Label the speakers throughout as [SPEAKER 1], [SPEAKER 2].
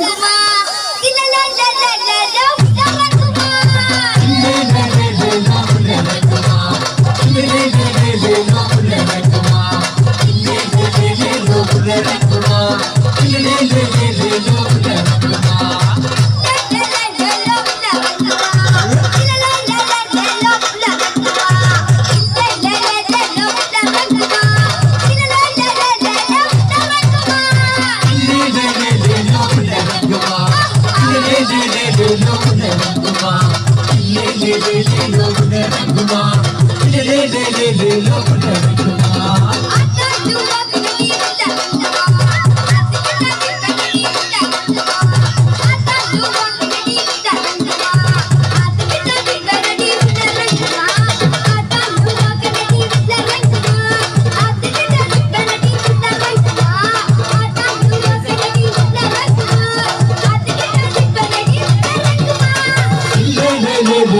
[SPEAKER 1] ます。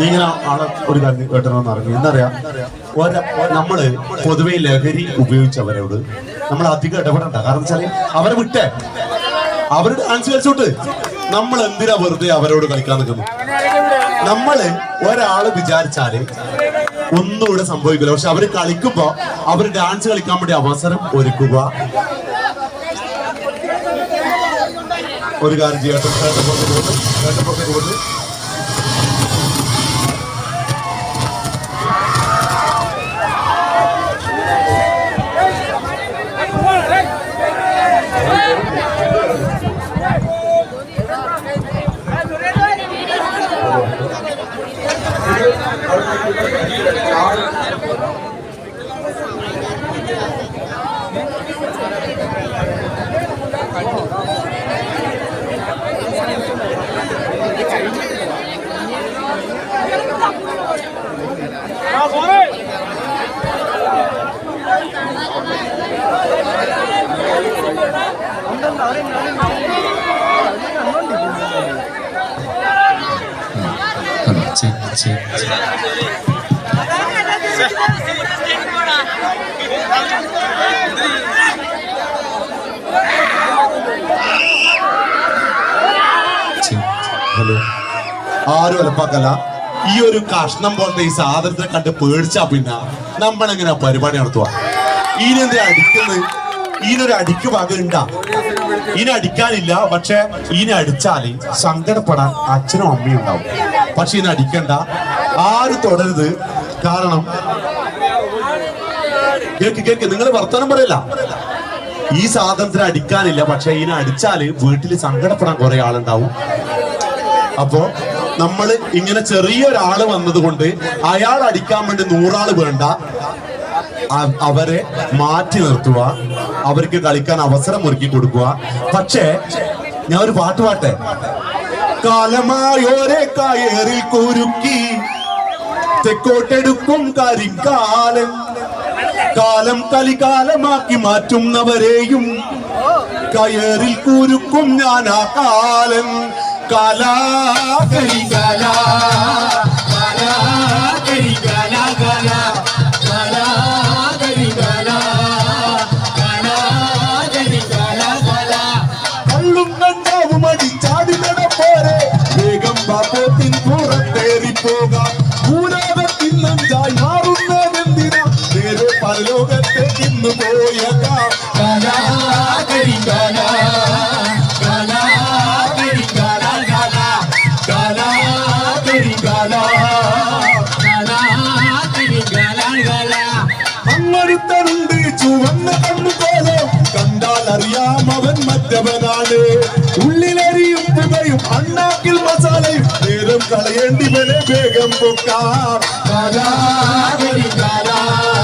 [SPEAKER 1] നീ ആളെ ഒരു കാര്യം കേട്ടണമെന്ന് അറിഞ്ഞു. എന്നറിയാം നമ്മൾ പൊതുവെ ലഹരി ഉപയോഗിച്ചവരോട് നമ്മൾ അധികം ഇടപെടണ്ട. കാരണം വെച്ചാൽ അവരെ വിട്ടേ. അവരുടെ ഡാൻസ് കളിച്ചോട്ട് നമ്മൾ എന്തിനാ വെറുതെ അവരോട് കളിക്കാൻ നിൽക്കുന്നു നമ്മൾ ഒരാൾ വിചാരിച്ചാൽ ഒന്നും ഇവിടെ സംഭവിക്കില്ല. പക്ഷെ അവർ കളിക്കുമ്പോ അവർ ഡാൻസ് കളിക്കാൻ വേണ്ടി അവസരം ഒരുക്കുക. ഒരു കാര്യം ചെയ്യട്ടെ ഹലോ ആരും അലപ്പാക്കല്ല ഈ ഒരു കഷ്ണം പോലത്തെ ഈ സാധനത്തെ കണ്ട് പേടിച്ചാ പിന്നെ നമ്മളെങ്ങനെ പരിപാടി നടത്തുക ഈനെന്ത് അടിക്കുന്നത്? ഈനൊരു അടിക്ക് ഭാഗം ഉണ്ടാ ഈനെ അടിക്കാനില്ല പക്ഷെ ഈനെ അടിച്ചാൽ സങ്കടപ്പെടാൻ അച്ഛനും അമ്മയും ഉണ്ടാവും. പക്ഷെ ഈനെ അടിക്കണ്ട. ആരും തുടരുത്. കാരണം കേക്ക് കേക്ക് നിങ്ങൾ വർത്തമാനം പറയല്ല. ഈ സാധനത്തിന് അടിക്കാനില്ല പക്ഷെ ഇതിനെ അടിച്ചാൽ വീട്ടിൽ സങ്കടപ്പെടാൻ കുറെ ആളുണ്ടാവും. അപ്പോ നമ്മൾ ഇങ്ങനെ ചെറിയൊരാൾ വന്നതുകൊണ്ട് അയാൾ അടിക്കാൻ വേണ്ടി നൂറാൾ വേണ്ട. അവരെ മാറ്റി നിർത്തുക. അവർക്ക് കളിക്കാൻ അവസരം ഒരുക്കി കൊടുക്കുക. പക്ഷേ ഞാൻ ഒരു പാട്ട് പാട്ടെ? കാലമായോരെ കയറിൽ കുരുക്കി. തെക്കോട്ടെടുക്കും കരിക്കാലം കാലം കലികാലമാക്കി മാറ്റുന്നവരെയും കയറിൽ കുരുക്കും ഞാൻ ആ കാലം. കാലാ കരികാല കാലാ കരികാല കാല കാലാ കരികാല കാലാ കരികാല കള്ളും കണ്ടാവും അടിച്ചാടി പരലോകത്തേക്ക് ഇന്ന് പോയേക്കാം കാലാ കരികാല കാലാ കരികാല കാല കാലാ കരികാല കാലാ കരികാല കാല അങ്ങൊരുത്തനുണ്ട് ചുവന്ന കണ്ണുപോലെ കണ്ടാൽ അറിയാം അവൻ മറ്റവനാണ്. ഉള്ളിലെറിയും പുകയും അണ്ണാക്കിൽ മസാലയും. നേരെ കാലം കളയേണ്ടി വരെ വേഗം പൊക്കാം. കാലാകരി കാലാ കാലാകരി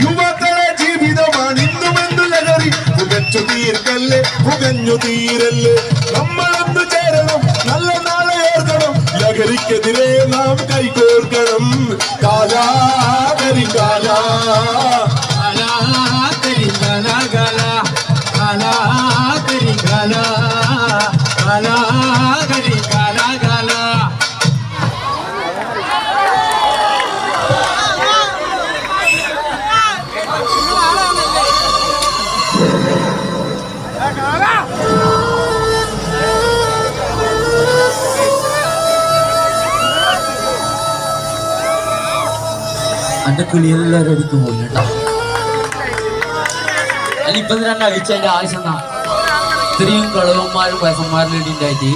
[SPEAKER 1] യുവക്കളെ ജീവിതമാണ് ഇന്നുമെന്നു ലഹരി. പുകച്ചു തീർക്കല്ലേ പുകഞ്ഞു തീരല്ലേ. നമ്മളൊന്നു ചേരണം നല്ല നാളെ ഓർക്കണം ലഹരിക്കെതിരെ നാം കൈകോർക്കണം. കാലാകരി കാലാ.
[SPEAKER 2] എന്റെ കിളി എല്ലാവരും എടുത്തു പോയി കേട്ടോ. അല്ല ഇപ്പൊ തന്നെ അഴിച്ചതിന്റെ ആവശ്യം എന്നാ ഇത്രയും കളവന്മാരും വയസ്സന്മാരിലും ഇടിണ്ടായിട്ട്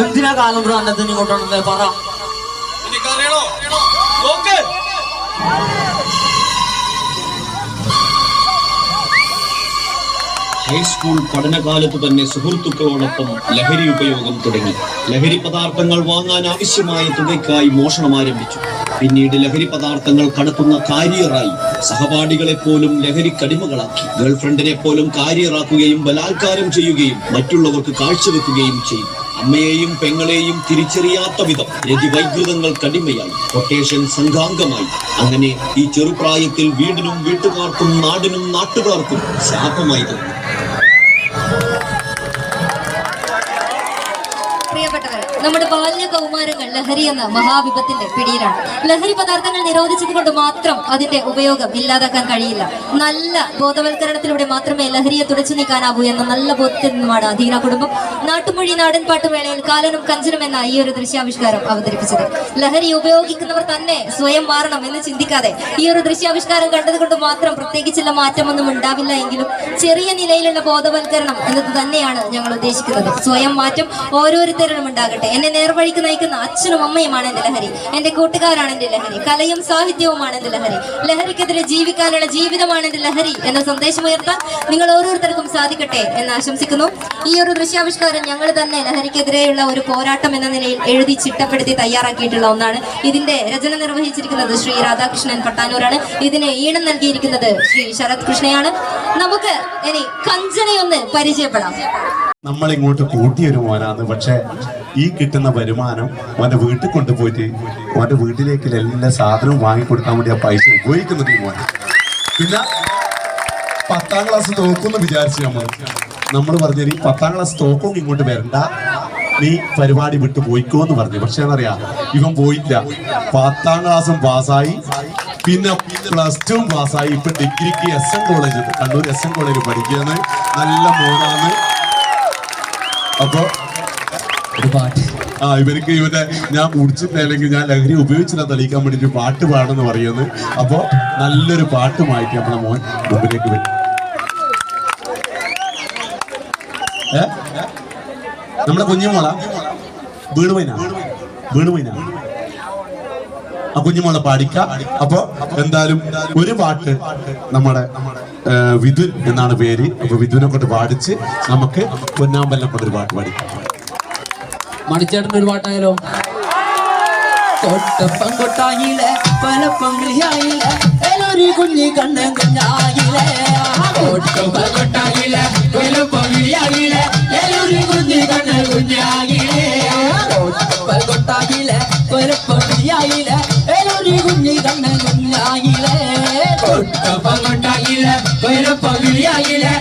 [SPEAKER 2] എന്തിനാ കാലം പ്രാന്തത്തിന് കൊണ്ടുവന്നത്? പറ.
[SPEAKER 3] നോക്ക്. ഹൈസ്കൂൾ പഠനകാലത്ത് തന്നെ സുഹൃത്തുക്കളോടൊപ്പം ലഹരി ഉപയോഗം തുടങ്ങി. ലഹരി പദാർത്ഥങ്ങൾ വാങ്ങാൻ ആവശ്യമായ തുകയ്ക്കായി മോഷണം ആരംഭിച്ചു. പിന്നീട് ലഹരി പദാർത്ഥങ്ങൾ കടത്തുന്ന കാരിയറായി. സഹപാഠികളെ പോലും ലഹരി കടിമകളാക്കി. ഗേൾഫ്രണ്ടിനെ പോലും കാരിയറാക്കുകയും ബലാത്കാരം ചെയ്യുകയും മറ്റുള്ളവർക്ക് കാഴ്ചവെക്കുകയും ചെയ്തു. അമ്മയെയും പെങ്ങളെയും തിരിച്ചറിയാത്ത വിധം രതിവൈകൃതങ്ങൾ കടിമയായി. കൊട്ടേഷൻ സംഘാംഗമായി. അങ്ങനെ ഈ ചെറുപ്രായത്തിൽ വീടിനും വീട്ടുകാർക്കും നാടിനും നാട്ടുകാർക്കും ശാപമായി തീർന്നു
[SPEAKER 4] നമ്മുടെ ബാല്യ കൗമാരങ്ങൾ ലഹരി എന്ന മഹാവിപത്തിന്റെ പിടിയിലാണ്. ലഹരി പദാർത്ഥങ്ങൾ നിരോധിച്ചത് കൊണ്ട് മാത്രം അതിന്റെ ഉപയോഗം ഇല്ലാതാക്കാൻ കഴിയില്ല. നല്ല ബോധവൽക്കരണത്തിലൂടെ മാത്രമേ ലഹരിയെ തുടച്ചു നീക്കാനാവൂ എന്ന നല്ല ബോധത്തിൽ നിന്നുമാണ് അധീന കുടുംബം നാട്ടുമൊഴി നാടൻ പാട്ടുമേളയിൽ കാലനും കഞ്ചനും എന്ന ഈ ഒരു ദൃശ്യാവിഷ്കാരം അവതരിപ്പിച്ചത്. ലഹരി ഉപയോഗിക്കുന്നവർ തന്നെ സ്വയം മാറണം എന്ന് ചിന്തിക്കാതെ ഈ ഒരു ദൃശ്യാവിഷ്കാരം കണ്ടതുകൊണ്ട് മാത്രം പ്രത്യേകിച്ചുള്ള മാറ്റമൊന്നും ഉണ്ടാവില്ല എങ്കിലും ചെറിയ നിലയിലുള്ള ബോധവൽക്കരണം എന്നത് തന്നെയാണ് ഞങ്ങൾ ഉദ്ദേശിക്കുന്നത്. സ്വയം മാറ്റം ഓരോരുത്തരിലും ഉണ്ടാകട്ടെ. എന്നെ നേർവഴിക്ക് നയിക്കുന്ന അച്ഛനും അമ്മയുമാണ് എന്റെ ലഹരി. എന്റെ കൂട്ടുകാരാണ് എന്റെ ലഹരി. കലയും സാഹിത്യവുമാണ് എന്റെ ലഹരി. ലഹരിക്കെതിരെ ജീവിക്കാനുള്ള ജീവിതമാണ് എന്റെ ലഹരി എന്ന സന്ദേശം ഉയർത്താൻ നിങ്ങൾ ഓരോരുത്തർക്കും സാധിക്കട്ടെ എന്ന് ആശംസിക്കുന്നു. ഈ ഒരു ദൃശ്യാവിഷ്കാരം ഞങ്ങൾ തന്നെ ലഹരിക്കെതിരെയുള്ള ഒരു പോരാട്ടം എന്ന നിലയിൽ എഴുതി ചിട്ടപ്പെടുത്തി തയ്യാറാക്കിയിട്ടുള്ള ഒന്നാണ്. ഇതിന്റെ രചന നിർവഹിച്ചിരിക്കുന്നത് ശ്രീ രാധാകൃഷ്ണൻ പട്ടാനൂരാണ്. ഇതിന് ഈണം നൽകിയിരിക്കുന്നത് ശ്രീ ശരത് കൃഷ്ണയാണ്. നമുക്ക് ഇനി കഞ്ചനയൊന്ന് പരിചയപ്പെടാം.
[SPEAKER 1] നമ്മളിങ്ങോട്ട് കൂട്ടിയൊരു മോനാണ് പക്ഷെ ഈ കിട്ടുന്ന വരുമാനം അവന്റെ വീട്ടിൽ കൊണ്ടുപോയിട്ട് അവന്റെ വീട്ടിലേക്ക് എല്ലാ സാധനവും വാങ്ങിക്കൊടുക്കാൻ വേണ്ടി ആ പൈസ ഉപയോഗിക്കുന്ന തീരുമാനം പിന്നെ പത്താം ക്ലാസ് തോക്കുമെന്ന് വിചാരിച്ചു നമ്മൾ. നമ്മൾ പറഞ്ഞു ഈ പത്താം ക്ലാസ് തോക്കും ഇങ്ങോട്ട് വരണ്ട. നീ പരിപാടി വിട്ടു പോയിക്കോ എന്ന് പറഞ്ഞു. പക്ഷെ എന്നറിയാ ഇവൻ പോയില്ല. പത്താം ക്ലാസ്സും പാസ്സായി. പിന്നെ പ്ലസ് ടു പാസ്സായി. ഇപ്പൊ ഡിഗ്രിക്ക് S N college Kannur S N കോളേജിൽ പഠിക്കുകയാണ്. നല്ല മോനാണ്. അപ്പൊ ആ ഇവർക്ക് ഇവരുടെ ഞാൻ മുടിച്ചിട്ടില്ലെങ്കിൽ ഞാൻ ലഹരി ഉപയോഗിച്ചില്ല തെളിയിക്കാൻ വേണ്ടിട്ട് പാട്ട് പാടെന്ന് പറയുന്നത് അപ്പോൾ നല്ലൊരു പാട്ട് പാട്ടുമായിട്ട് നമ്മുടെ മോൻ മുമ്പിലേക്ക് വരും. നമ്മുടെ കുഞ്ഞുമോള? വീണുമൈന വീണുമൈന ആ കുഞ്ഞുമോളെ പാടിക്ക. അപ്പൊ എന്തായാലും ഒരു പാട്ട് നമ്മുടെ വിദുൻ എന്നാണ് പേര്. അപ്പൊ വിധുനെ കൊണ്ട് പാടിച്ച് നമുക്ക് പൊന്നാമ്പലിനെ കൊണ്ടൊരു പാട്ട് പാടിക്കാം
[SPEAKER 2] മണിച്ചേട്ടൻ ഒരു പാട്ടായാലോ? കൊട്ടപ്പം കൊട്ടായിലെ പലപ്പം കിളിയായിലെ എലൊരു കുഞ്ഞി കണ്ണൻ കുഞ്ഞായിലെ കൊട്ടപ്പം കൊട്ടായിലെ പലപ്പം കിളിയായിലെ എലൊരു കുഞ്ഞി കണ്ണൻ കുഞ്ഞായിലെ കൊട്ടപ്പം കൊട്ടായിലെ പലപ്പം കിളിയായിലെ എലൊരു കുഞ്ഞി കണ്ണൻ കുഞ്ഞായിലെ കൊട്ടപ്പം കൊട്ടായിലെ പലപ്പം കിളിയായിലെ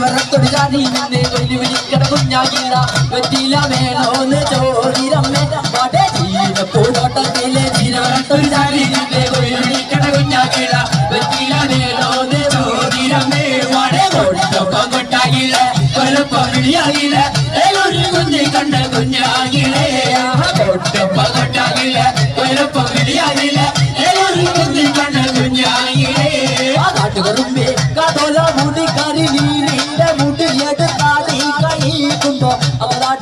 [SPEAKER 2] ചാടി നിന്നെ കൊല്ലി വിളിക്കണ കുഞ്ഞാകില്ല വെറ്റില വേണോന്ന് ചോദിരമ്മേ. പാടെ ചീന പൂന്തോട്ടത്തിലെ ചീനവരത്തൊടി ചാടി നിന്നെ കൊല്ലി വിളിക്കണ കുഞ്ഞാകില്ല വെറ്റില വേണോന്ന് ചോദിരമ്മേ. പാടെ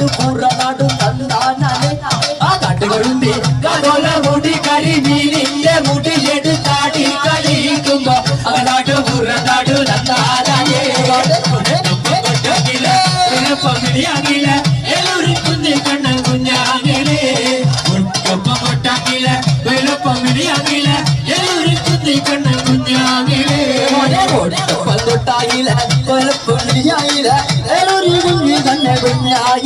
[SPEAKER 2] കഴിക്കുമ്പോ അവനാട് പൂറ നാടും തന്താനെ ആ കാട്ടുകറുമ്പേ മുടി കരിമീനിന്റെ മുടിയെടുത്താടി കളിക്കുമ്പോ അങ്ങനാട്ട് പുറത്താട്ടു നന്നാലായേ പമിടിയാകില്ല എല്ലാവരും കുഞ്ഞി കണ്ണ കുഞ്ഞാകിലേ മുട്ടപ്പം മുട്ടാകില്ല വെളുപ്പമിടിയാകില്ല എല്ലാവരും കുഞ്ഞി കണ്ണ കുഞ്ഞാകിലേ മുട്ടപ്പം തൊട്ടാകില്ല വെളുപ്പമിടിയാകില്ല എല്ലാവരും കുഞ്ഞി കണ്ണ കുഞ്ഞാകിലേ